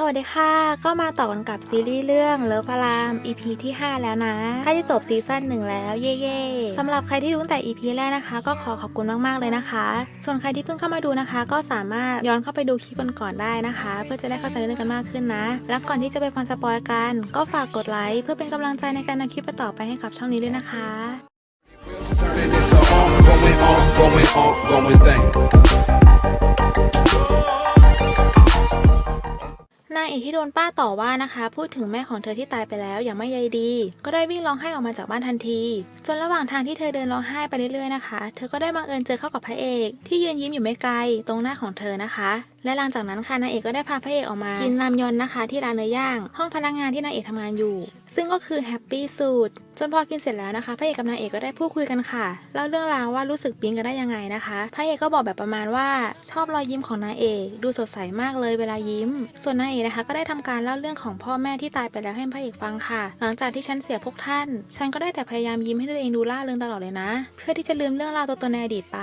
สวัสดีค่ะ ก็มาต่อกันกับซีรีส์เรื่องเลิฟพาราม EP ที่ 5 แล้วนะใกล้จะจบซีซั่นหนึ่งแล้วเย่ๆสำหรับใครที่ดูตั้งแต่ EP แรกนะคะ ก็ขอขอบคุณมากๆเลยนะคะ ส่วนใครที่เพิ่งเข้ามาดูนะคะ ก็สามารถย้อนเข้าไปดูคลิปก่อนๆได้นะคะ เพื่อจะได้เข้าใจเรื่องกันมากขึ้นนะ และก่อนที่จะไปฟังสปอยกันก็ฝากกดไลค์เพื่อเป็นกำลังใจในการนำคลิปต่อไปให้กับช่องนี้ด้วยนะคะ going on, going on, going thing. นางเอกที่โดนป้าต่อว่านะคะ พูดถึงแม่ของเธอที่ตายไปแล้วอย่างไม่ใยดี ก็ได้วิ่งร้องไห้ออกมาจากบ้านทันที จนระหว่างทางที่เธอเดินร้องไห้ไปเรื่อยๆนะคะ เธอก็ได้บังเอิญเจอเข้ากับพระเอก ที่ยืนยิ้มอยู่ไม่ไกล ตรงหน้าของเธอนะคะและหลังจากนั้นค่ะนางเอกก็ได้พาพระเอกออกมา กินรามยอนนะคะ ที่ร้านเนื้อย่างห้องพนักงานที่นางเอกทำงานอยู่ ซึ่งก็คือแฮปปี้สุดจนพอกินเสร็จแล้วนะคะพระเอกกับนางเอกก็ได้พูดคุยกันค่ะเล่าเรื่องราวว่ารู้สึกปิ๊งกันได้ยังไงนะคะพระเอกก็บอกแบบประมาณว่าชอบรอยยิ้มของนางเอก ดูสดใสมากเลยเวลายิ้ม ส่วนนางเอกนะคะ ก็ได้ทำการเล่าเรื่องของพ่อแม่ที่ตายไปแล้วให้พระเอกฟังค่ะ หลังจากที่ฉันเสียพวกท่าน ฉันก็ได้แต่พยายามยิ้มให้ตัวเองดูล่าเริงตลอดเลยนะ เพื่อที่จะลืมเรื่องราวตัวตนในอดีตไป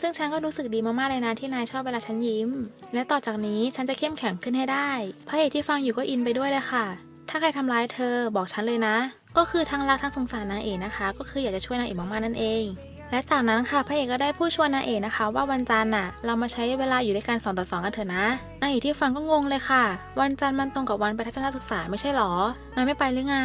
ซึ่งฉันก็รู้สึกดีมากๆเลยนะที่นายชอบเวลาฉันยิ้ม และต่อจากนี้ฉันจะเข้มแข็งขึ้นให้ได้พระเอกที่ฟังอยู่ก็อินไปด้วยเลยค่ะ ถ้าใครทำร้ายเธอบอกฉันเลยนะ ก็คือทั้งรักทั้งสงสารนางเอกนะคะ ก็คืออยากจะช่วยนางเอกมากๆนั่นเอง และจากนั้นค่ะพระเอกก็ได้พูดชวนนางเอกนะคะ ว่าวันจันทร์น่ะเรามาใช้เวลาอยู่ด้วยกันสองต่อสองกันเถอะนะนางเอกที่ฟังก็งงเลยค่ะ วันจันทร์มันตรงกับวันไปทัศนศึกษาไม่ใช่หรอนายไม่ไปหรือไง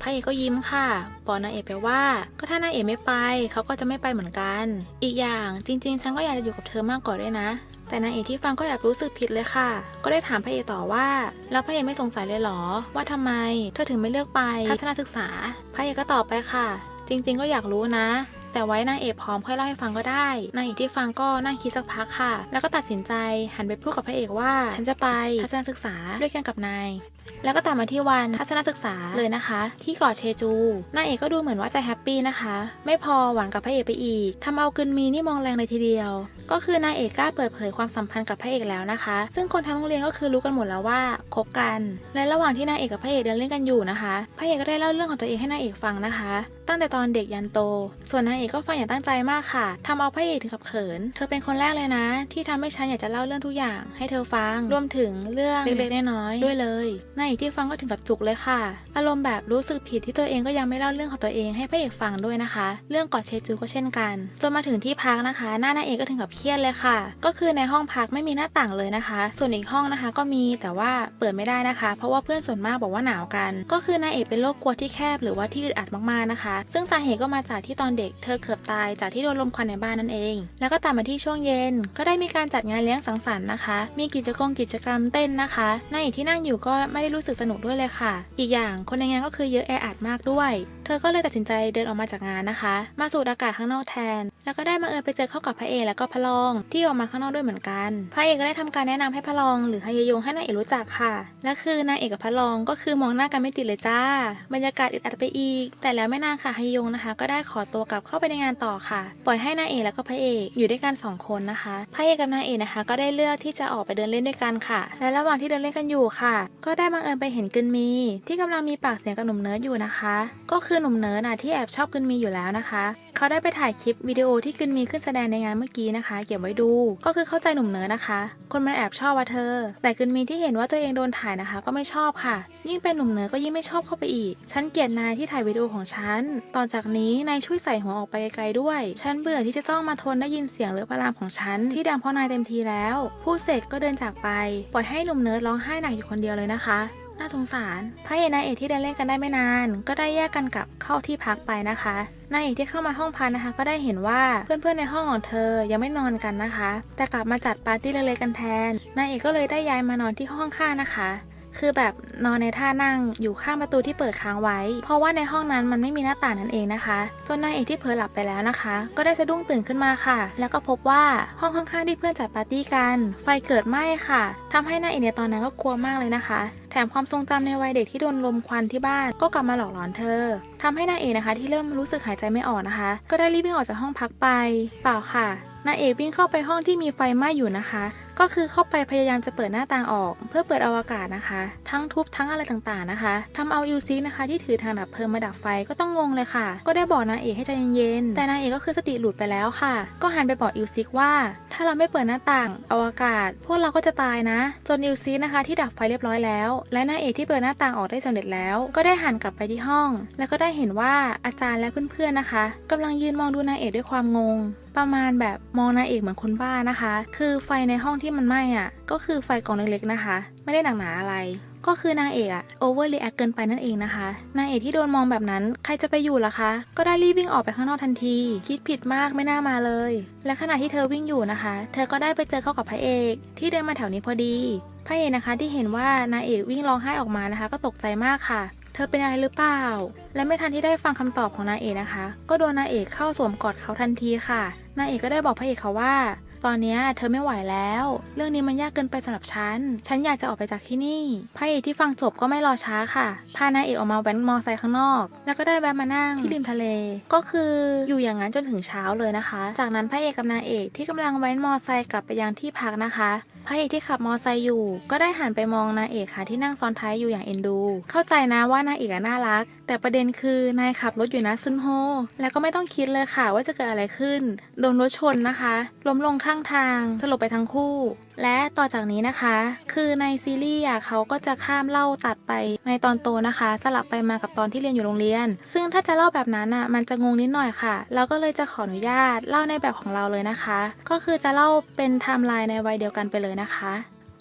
พระเอกก็ยิ้มค่ะบอกนางเอกไปว่า ก็ถ้านางเอกไม่ไปเขาก็จะไม่ไปเหมือนกัน อีกอย่างจริง ๆ ฉันก็อยากจะอยู่กับเธอมากกว่าด้วยนะแต่นางเอกที่ฟังก็แอบรู้สึกผิดเลยค่ะ ก็ได้ถามพระเอกต่อว่า แล้วพระเอกไม่สงสัยเลยเหรอ ว่าทำไม เธอถึงไม่เลือกไปทัศนศึกษา พระเอกก็ตอบไปค่ะ จริง ๆ ก็อยากรู้นะ แต่ไว้นางเอกพร้อมค่อยเล่าให้ฟังก็ได้ นางเอกที่ฟังก็นั่งคิดสักพักค่ะ แล้วก็ตัดสินใจหันไปพูดกับพระเอกว่า ฉันจะไปทัศนศึกษาด้วยกันกับนาย แล้วก็ตามมาที่วันทัศนศึกษาเลยนะคะ ที่เกาะเชจู นางเอกก็ดูเหมือนว่าจะแฮปปี้นะคะ ไม่พอหวานกับพระเอกไปอีกทำเอากึนมีนี่มองแรงเลยทีเดียว ก็คือนางเอกกล้าเปิดเผยความสัมพันธ์กับพระเอกแล้วนะคะ ซึ่งคนทั้งโรงเรียนก็คือรู้กันหมดแล้วว่าคบกัน และระหว่างที่นางเอกกับพระเอกเดินเล่นกันอยู่นะคะ พระเอกก็ได้เล่าเรื่องของตัวเองให้นางเอกฟังนะคะตั้งแต่ตอนเด็กยันโต ส่วนนางเอกก็ฟังอย่างตั้งใจมากค่ะทำเอาพระเอกถึงกับเขิน เธอเป็นคนแรกเลยนะ ที่ทำให้ฉันอยากจะเล่าเรื่องทุกอย่าง ให้เธอฟัง รวมถึงเรื่องเล็กๆน้อยๆด้วยเลยนางเอกที่ฟังก็ถึงกับจุกเลยค่ะ อารมณ์แบบรู้สึกผิดที่ตัวเองก็ยังไม่เล่าเรื่องของตัวเองให้พระเอกฟังด้วยนะคะ เรื่องเกาะเชจูก็เช่นกัน จนมาถึงที่พักนะคะ หน้านางเอกก็ถึงกับเครียดเลยค่ะ ก็คือในห้องพักไม่มีหน้าต่างเลยนะคะ ส่วนอีกห้องนะคะก็มีแต่ว่าเปิดไม่ได้นะคะ เพราะว่าเพื่อนส่วนมากบอกว่าหนาวกัน ก็คือนางเอกเป็นโรคกลัวที่แคบหรือว่าที่อึดอัดมากๆนะคะซึ่งสาเหตุก็มาจากที่ตอนเด็กเธอเกือบตายจากที่โดนลมควันในบ้านนั่นเอง แล้วก็ตามมาที่ช่วงเย็น ก็ได้มีการจัดงานเลี้ยงสังสรรค์นะคะ มีกิจกรรมกิจกรรมเต้นนะคะนายเอกที่นั่งอยู่ก็ไม่ได้รู้สึกสนุกด้วยเลยค่ะ อีกอย่างคนในงานก็คือเยอะแออัดมากด้วย เธอก็เลยตัดสินใจเดินออกมาจากงานนะคะ มาสูดอากาศข้างนอกแทน แล้วก็ได้มาเอิญไปเจอเข้ากับพระเอกแล้วก็พระรอง ที่ออกมาข้างนอกด้วยเหมือนกัน พระเอกก็ได้ทำการแนะนำให้พระรอง หรือฮายยงให้นางเอกรู้จักค่ะ และคือนางเอกกับพระรองก็คือมองหน้ากันไม่ติดเลยจ้า บรรยากาศอึดอัดไปอีก แต่แล้วไม่นานค่ะฮายยงนะคะ ก็ได้ขอตัวกลับเข้าไปในงานต่อค่ะ ปล่อยให้นางเอกแล้วก็พระเอกอยู่ด้วยกันสองคนนะคะ พระเอกกับนางเอกนะคะ ก็ได้เลือกที่จะออกไปเดินเล่นด้วยกันค่ะ และระหว่างที่เดินเล่นกันอยู่ค่ะ ก็ได้บังเอิญไปเห็นกึนมี ที่กำลังมีปากเสียงกับหนุ่มเนิร์ดอยู่นะคะ ก็คือหนุ่มเนิร์ดนะที่แอบชอบกึนมีอยู่แล้วนะคะเขาได้ไปถ่ายคลิปวิดีโอที่กึนมีขึ้นแสดงในงานเมื่อกี้นะคะ เก็บไว้ดู ก็คือเข้าใจหนุ่มเนิร์นะคะ คนมันแอบชอบว่าเธอ แต่กึนมีที่เห็นว่าตัวเองโดนถ่ายนะคะ ก็ไม่ชอบค่ะ ยิ่งเป็นหนุ่มเนิร์ก็ยิ่งไม่ชอบเข้าไปอีก ฉันเกลียดนายที่ถ่ายวิดีโอของฉัน ต่อจากนี้นายช่วยใส่หัวออกไปไกลๆด้วย ฉันเบื่อที่จะต้องมาทนได้ยินเสียงเรือพระรามของฉันที่ดังเพราะนายเต็มทีแล้ว ผู้เสกก็เดินจากไป ปล่อยให้หนุ่มเนิร์ดร้องไห้หนักอยู่คนเดียวเลยนะคะ น่าสงสารพระเอกนางเอกที่เดินเล่นกันได้ไม่นาน ก็ได้แยกกันกลับเข้าที่พักไปนะคะนางเอกที่เข้ามาห้องพักนะคะ ก็ได้เห็นว่าเพื่อนๆในห้องของเธอยังไม่นอนกันนะคะ แต่กลับมาจัดปาร์ตี้เล็กๆกันแทนนางเอกก็เลยได้ย้ายมานอนที่ห้องข้างนะคะ คือแบบนอนในท่านั่งอยู่ข้างประตูที่เปิดค้างไว้ เพราะว่าในห้องนั้นมันไม่มีหน้าต่างนั่นเองนะคะ จนนางเอกที่เผลอหลับไปแล้วนะคะ ก็ได้สะดุ้งตื่นขึ้นมาค่ะ แล้วก็พบว่าห้องข้างๆที่เพื่อนจัดปาร์ตี้กัน ไฟเกิดไหม้ค่ะทำให้นางเอกในตอนนั้นก็กลัวมากเลยนะคะแถมความทรงจำในวัยเด็กที่โดนลมควันที่บ้านก็กลับมาหลอกหลอนเธอทำให้นางเอกนะคะ ที่เริ่มรู้สึกหายใจไม่ออกนะคะ ก็ได้รีบวิ่งออกจากห้องพักไป เปล่าค่ะนางเอกวิ่งเข้าไปห้องที่มีไฟไหม้อยู่นะคะ ก็คือเข้าไปพยายามจะเปิดหน้าต่างออก เพื่อเปิดเอาอากาศนะคะ ทั้งทุบทั้งอะไรต่างๆนะคะทำเอายูซิกนะคะ ที่ถือทางดับเพลิงมาดับไฟก็ต้องงงเลยค่ะ ก็ได้บอกนางเอกให้ใจเย็นๆแต่นางเอกก็คือสติหลุดไปแล้วค่ะ ก็หันไปบอกยูซิกว่าถ้าเราไม่เปิดหน้าต่างอวกาศ พวกเราก็จะตายนะ จนนิวซีนะคะที่ดับไฟเรียบร้อยแล้ว และนางเอกที่เปิดหน้าต่างออกได้สำเร็จแล้ว ก็ได้หันกลับไปที่ห้อง แล้วก็ได้เห็นว่าอาจารย์และเพื่อนๆนะคะกำลังยืนมองดูนางเอกด้วยความงงประมาณแบบมองนางเอกเหมือนคนบ้านะคะ คือไฟในห้องที่มันไหม้อะ ก็คือไฟกองเล็กๆนะคะ ไม่ได้หนักหนาอะไร ก็คือนางเอกอะโอเวอร์รีแอคเกินไปนั่นเองนะคะ นางเอกที่โดนมองแบบนั้นใครจะไปอยู่ล่ะคะ ก็ได้รีบวิ่งออกไปข้างนอกทันที คิดผิดมากไม่น่ามาเลย และขณะที่เธอวิ่งอยู่นะคะ เธอก็ได้ไปเจอเข้ากับพระเอก ที่เดินมาแถวนี้พอดีพระเอกนะคะที่เห็นว่านางเอกวิ่งร้องไห้ออกมานะคะ ก็ตกใจมากค่ะ เธอเป็นอะไรหรือเปล่า และไม่ทันที่ได้ฟังคำตอบของนางเอกนะคะ ก็โดนนางเอกเข้าสวมกอดเขาทันทีค่ะนางเอกก็ได้บอกพระเอกเขาว่า ตอนนี้เธอไม่ไหวแล้ว เรื่องนี้มันยากเกินไปสำหรับฉัน ฉันอยากจะออกไปจากที่นี่พระเอกที่ฟังจบก็ไม่รอช้าค่ะ พานางเอกออกมาแว้นมอไซค์ข้างนอก แล้วก็ได้แวะมานั่งที่ริมทะเล ก็คืออยู่อย่างนั้นจนถึงเช้าเลยนะคะ จากนั้นพระเอกกับนางเอกที่กำลังแว้นมอไซค์กลับไปยังที่พักนะคะ พระเอกที่ขับมอไซค์อยู่ ก็ได้หันไปมองนางเอกค่ะที่นั่งซ้อนท้ายอยู่อย่างเอ็นดู เข้าใจนะว่านางเอกน่ารัก แต่ประเด็นคือนายขับรถอยู่นะซึนโฮ แล้วก็ไม่ต้องคิดเลยค่ะว่าจะเกิดอะไรขึ้น โดนรถชนนะคะ ล้มลงข้างทาง สลบไปทั้งคู่และต่อจากนี้นะคะ คือในซีรีส์อะเขาก็จะข้ามเล่าตัดไปในตอนโตนะคะ สลับไปมากับตอนที่เรียนอยู่โรงเรียน ซึ่งถ้าจะเล่าแบบนั้นอะมันจะงงนิดหน่อยค่ะ เราก็เลยจะขออนุญาตเล่าในแบบของเราเลยนะคะ ก็คือจะเล่าเป็นไทม์ไลน์ในวัยเดียวกันไปเลยนะคะ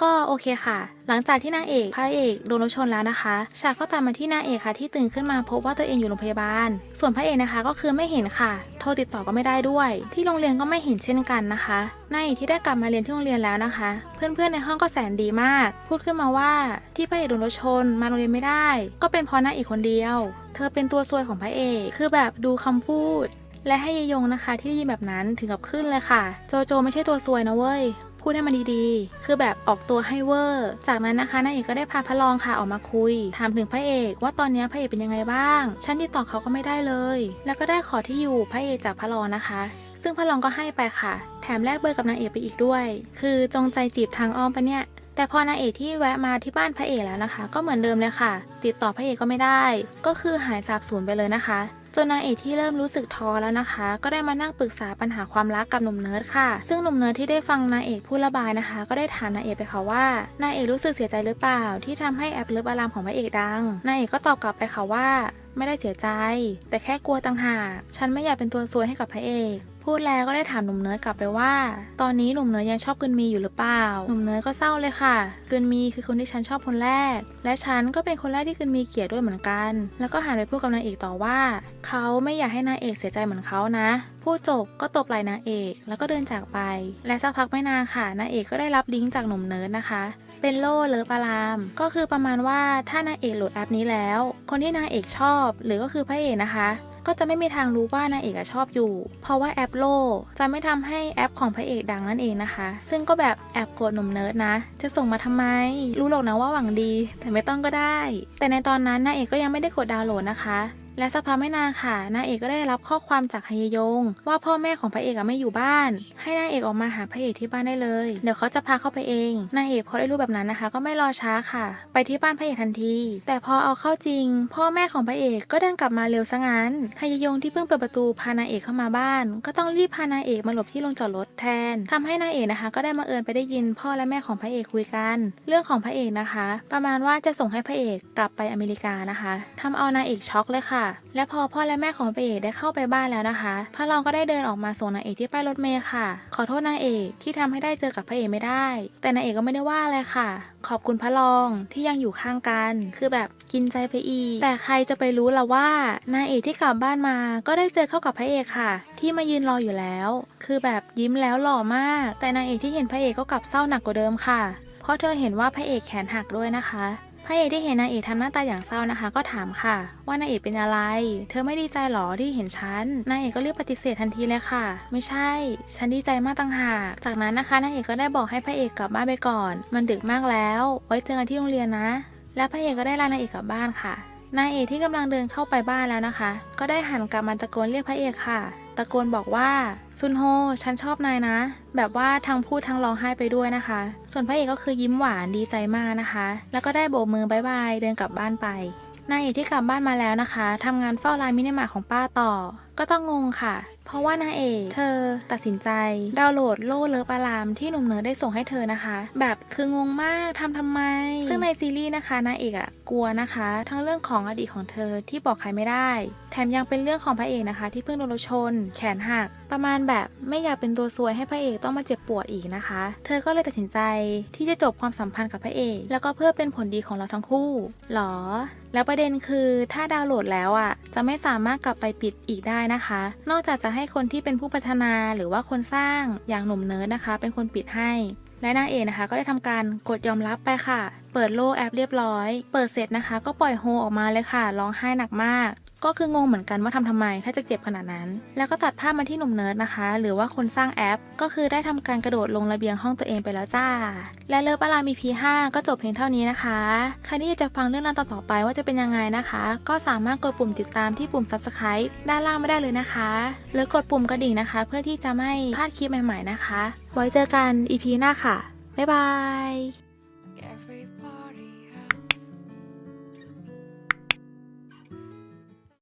ก็โอเคค่ะ หลังจากที่นางเอกพระเอกโดนรถชนแล้วนะคะ ฉากก็ตามมาที่นางเอกค่ะที่ตื่นขึ้นมาพบว่าตัวเองอยู่โรงพยาบาล ส่วนพระเอกนะคะก็คือไม่เห็นค่ะ โทรติดต่อก็ไม่ได้ด้วย ที่โรงเรียนก็ไม่เห็นเช่นกันนะคะนาอกที่ได้กลับมาเรียนที่โรงเรียนแล้วนะคะ เพื่อนๆในห้องก็แสนดีมาก พูดขึ้นมาว่าที่พระเอกโดนรถชนมาโรงเรียนไม่ได้ ก็เป็นเพราะนางเอกคนเดียว เธอเป็นตัวซวยของพระเอก คือแบบดูคำพูดและให้ยยงนะคะที่ได้ยินแบบนั้นถึงกับขึ้นเลยค่ะ โจโจไม่ใช่ตัวซวยนะเว้ย พูดให้มันดีๆ คือแบบออกตัวให้เวอร์ จากนั้นนะคะนางเอกก็ได้พาพระรองค่ะออกมาคุย ถามถึงพระเอก ว่าตอนนี้พระเอกเป็นยังไงบ้าง ฉันติดต่อเขาก็ไม่ได้เลย แล้วก็ได้ขอที่อยู่พระเอกจากพระรองนะคะ ซึ่งพระรองก็ให้ไปค่ะ แถมแลกเบอร์กับนางเอกไปอีกด้วย คือจงใจจีบทางอ้อมปะเนี่ยแต่พอนางเอกที่แวะมาที่บ้านพระเอกแล้วนะคะ ก็เหมือนเดิมเลยค่ะ ติดต่อพระเอกก็ไม่ได้ ก็คือหายสาบสูญไปเลยนะคะ จนนางเอกที่เริ่มรู้สึกท้อแล้วนะคะ ก็ได้มานั่งปรึกษาปัญหาความรักกับหนุ่มเนิร์ดค่ะ ซึ่งหนุ่มเนิร์ดที่ได้ฟังนางเอกพูดระบายนะคะ ก็ได้ถามนางเอกไปค่ะว่านางเอกรู้สึกเสียใจหรือเปล่า ที่ทำให้แอปเลิฟอารามของพระเอกดังนางเอกก็ตอบกลับไปค่ะว่าไม่ได้เสียใจ แต่แค่กลัวต่างหาก ฉันไม่อยากเป็นตัวซวยให้กับพระเอกพูดแล้วก็ได้ถามหนุ่มเนิร์ดกลับไปว่า ตอนนี้หนุ่มเนิร์ดยังชอบกึนมีอยู่หรือเปล่า หนุ่มเนิร์ดก็เศร้าเลยค่ะกึนมีคือคนที่ฉันชอบคนแรก และฉันก็เป็นคนแรกที่กึนมีเกลียดด้วยเหมือนกัน แล้วก็หันไปพูดกับนางเอกต่อว่า เขาไม่อยากให้นางเอกเสียใจเหมือนเขานะ พูดจบก็ตบไหล่นางเอก แล้วก็เดินจากไป และสักพักไม่นานค่ะนางเอกก็ได้รับลิงก์จากหนุ่มเนิร์ดนะคะ เป็นโล่เลิฟอาราม ก็คือประมาณว่าถ้านางเอกโหลดแอปนี้แล้ว คนที่นางเอกชอบ หรือก็คือพระเอกนะคะก็จะไม่มีทางรู้ว่านางเอกอชอบอยู่ เพราะว่าแอปโลจะไม่ทำให้แอปของพระเอกดังนั่นเองนะคะ ซึ่งก็แบบแอบโกรธหนุ่มเนิร์ดนะ จะส่งมาทำไม รู้หรอกนะว่าหวังดี แต่ไม่ต้องก็ได้ แต่ในตอนนั้นนางเอกก็ยังไม่ได้กดดาวน์โหลดนะคะ และสักพักไม่นานค่ะนางเอกก็ได้รับข้อความจากฮยยง ว่าพ่อแม่ของพระเอกอะไม่อยู่บ้าน ให้นางเอกออกมาหาพระเอกที่บ้านได้เลย เดี๋ยวเขาจะพาเข้าไปเองนางเอกพอได้รู้แบบนั้นนะคะ ก็ไม่รอช้าค่ะ ไปที่บ้านพระเอกทันที แต่พอเอาเข้าจริง พ่อแม่ของพระเอกก็เดินกลับมาเร็วซะงั้นฮยยงที่เพิ่งเปิดประตูพานางเอกเข้ามาบ้าน ก็ต้องรีบพานางเอกมาหลบที่โรงจอดรถแทนทำให้นางเอกนะคะ ก็ได้มาเอิญไปได้ยินพ่อและแม่ของพระเอกคุยกัน เรื่องของพระเอกนะคะ ประมาณว่าจะส่งให้พระเอกกลับไปอเมริกานะคะทำเอานางเอกช็อกเลยค่ะและพอพ่อและแม่ของพระเอกได้เข้าไปบ้านแล้วนะคะ พระรองก็ได้เดินออกมาส่งนางเอกที่ป้ายรถเมล์ค่ะ ขอโทษนางเอกที่ทำให้ได้เจอกับพระเอกไม่ได้ แต่นางเอกก็ไม่ได้ว่าอะไรค่ะ ขอบคุณพระรองที่ยังอยู่ข้างกัน คือแบบกินใจไปอีก แต่ใครจะไปรู้ล่ะว่านางเอกที่กลับบ้านมา ก็ได้เจอเข้ากับพระเอกค่ะ ที่มายืนรออยู่แล้ว คือแบบยิ้มแล้วหล่อมาก แต่นางเอกที่เห็นพระเอกก็กลับเศร้าหนักกว่าเดิมค่ะ เพราะเธอเห็นว่าพระเอกแขนหักด้วยนะคะ ระเอกที่เห็นนางเอกทำหน้าตาอย่างเศร้านะคะ ก็ถามค่ะ ว่านางเอกเป็นอะไร เธอไม่ดีใจหรอที่เห็นฉันนางเอกก็รีบปฏิเสธทันทีเลยค่ะ ไม่ใช่ ฉันดีใจมากต่างหาก จากนั้นนะคะนางเอกก็ได้บอกให้พระเอกกลับบ้านไปก่อน มันดึกมากแล้ว ไว้เจอกันที่โรงเรียนนะ และพระเอกก็ได้ลานางเอกกลับบ้านค่ะนางเอกที่กำลังเดินเข้าไปบ้านแล้วนะคะ ก็ได้หันกลับมาตะโกนเรียกพระเอกค่ะะโกนบอกว่าซุนโฮฉันชอบนายนะ แบบว่าทั้งพูดทั้งร้องไห้ไปด้วยนะคะ ส่วนพระเอกก็คือยิ้มหวานดีใจมากนะคะ แล้วก็ได้โบกมือบายบายเดินกลับบ้านไปนายเอกที่กลับบ้านมาแล้วนะคะทำงานเฝ้าร้านมินิมาร์ของป้าต่อ ก็ต้องงงค่ะ เพราะว่านางเอกเธอตัดสินใจ ดาวน์โหลดโล่เลิฟอารามที่หนุ่มเนิร์ดได้ส่งให้เธอนะคะ แบบคืองงมากทำทำไม ซึ่งในซีรีส์นะคะนางเอกอะกลัวนะคะ ทั้งเรื่องของอดีตของเธอที่บอกใครไม่ได้ แถมยังเป็นเรื่องของพระเอกนะคะ ที่เพิ่งโดนรถชน แขนหัก ประมาณแบบไม่อยากเป็นตัวซวยให้พระเอกต้องมาเจ็บปวดอีกนะคะ เธอก็เลยตัดสินใจที่จะจบความสัมพันธ์กับพระเอก แล้วก็เพื่อเป็นผลดีของเราทั้งคู่หรอ แล้วประเด็นคือถ้าดาวน์โหลดแล้วอะจะไม่สามารถกลับไปปิดอีกได้นะคะ นอกจากจะให้ให้คนที่เป็นผู้พัฒนาหรือว่าคนสร้างอย่างหนุ่มเนิร์ดนะคะ เป็นคนปิดให้และนางเอกนะคะก็ได้ทำการกดยอมรับไปค่ะ เปิดโลกแอปเรียบร้อย เปิดเสร็จนะคะ ก็ปล่อยโฮออกมาเลยค่ะ ร้องไห้หนักมาก ก็คืองงเหมือนกันว่าทำทำไม ถ้าจะเจ็บขนาดนั้น แล้วก็ตัดภาพมาที่หนุ่มเนิร์ดนะคะ หรือว่าคนสร้างแอป ก็คือได้ทำการกระโดดลงระเบียงห้องตัวเองไปแล้วจ้า และเลิฟอาราม EP 5ก็จบเพียงเท่านี้นะคะ ใครที่อยากจะฟังเรื่องราวต่อๆไปว่าจะเป็นยังไงนะคะ ก็สามารถกดปุ่มติดตามที่ปุ่ม subscribe ด้านล่างไม่ได้เลยนะคะ หรือกดปุ่มกระดิ่งนะคะ เพื่อที่จะไม่พลาดคลิปใหม่ ๆนะคะ ไว้เจอกัน EP หน้าค่ะบ๊ายบาย